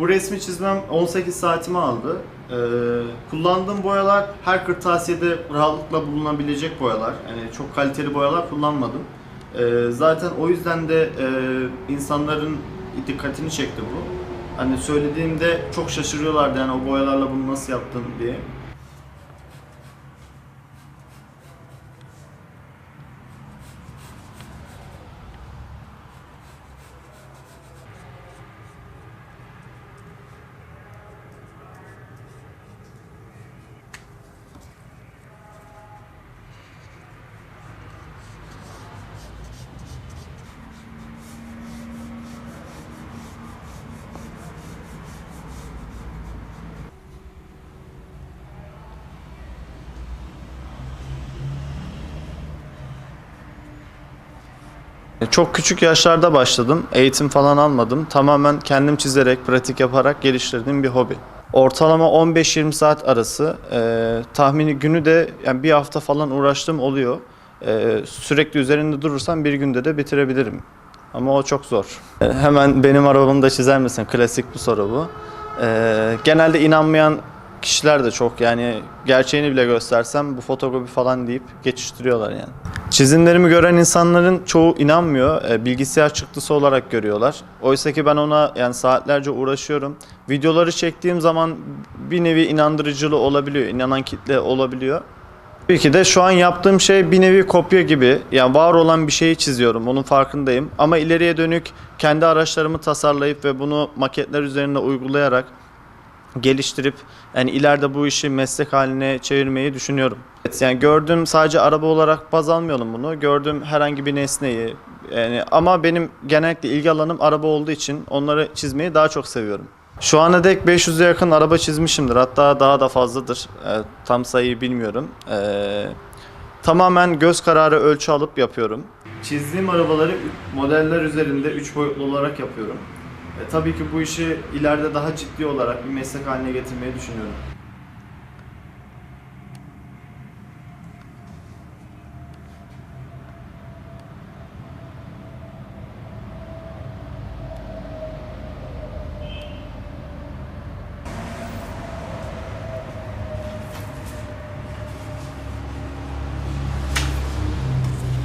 Bu resmi çizmem 18 saatimi aldı. Ee, kullandığım boyalar her kırtasiyede rahatlıkla bulunabilecek boyalar. Yani çok kaliteli boyalar kullanmadım. Ee, zaten o yüzden de e, insanların dikkatini çekti bu. Hani söylediğimde çok şaşırıyorlardı yani o boyalarla bunu nasıl yaptın diye. Çok küçük yaşlarda başladım. Eğitim falan almadım. Tamamen kendim çizerek, pratik yaparak geliştirdiğim bir hobi. Ortalama 15-20 saat arası. Ee, tahmini günü de yani bir hafta falan uğraştığım oluyor. Ee, sürekli üzerinde durursam bir günde de bitirebilirim. Ama o çok zor. Ee, hemen benim arabamı da çizer misin? Klasik bir soru bu. Ee, genelde inanmayan kişiler de çok yani gerçeğini bile göstersem bu fotokopi falan deyip geçiştiriyorlar yani. Çizimlerimi gören insanların çoğu inanmıyor. E, bilgisayar çıktısı olarak görüyorlar. Oysa ki ben ona yani saatlerce uğraşıyorum. Videoları çektiğim zaman bir nevi inandırıcılığı olabiliyor. inanan kitle olabiliyor. Tabii ki de şu an yaptığım şey bir nevi kopya gibi. Yani var olan bir şeyi çiziyorum. Onun farkındayım. Ama ileriye dönük kendi araçlarımı tasarlayıp ve bunu maketler üzerinde uygulayarak geliştirip yani ileride bu işi meslek haline çevirmeyi düşünüyorum. Evet, yani gördüğüm sadece araba olarak baz almayalım bunu. Gördüğüm herhangi bir nesneyi yani ama benim genellikle ilgi alanım araba olduğu için onları çizmeyi daha çok seviyorum. Şu ana dek 500'e yakın araba çizmişimdir. Hatta daha da fazladır. Ee, tam sayıyı bilmiyorum. Ee, tamamen göz kararı ölçü alıp yapıyorum. Çizdiğim arabaları modeller üzerinde 3 boyutlu olarak yapıyorum. E, tabii ki bu işi ileride daha ciddi olarak bir meslek haline getirmeyi düşünüyorum.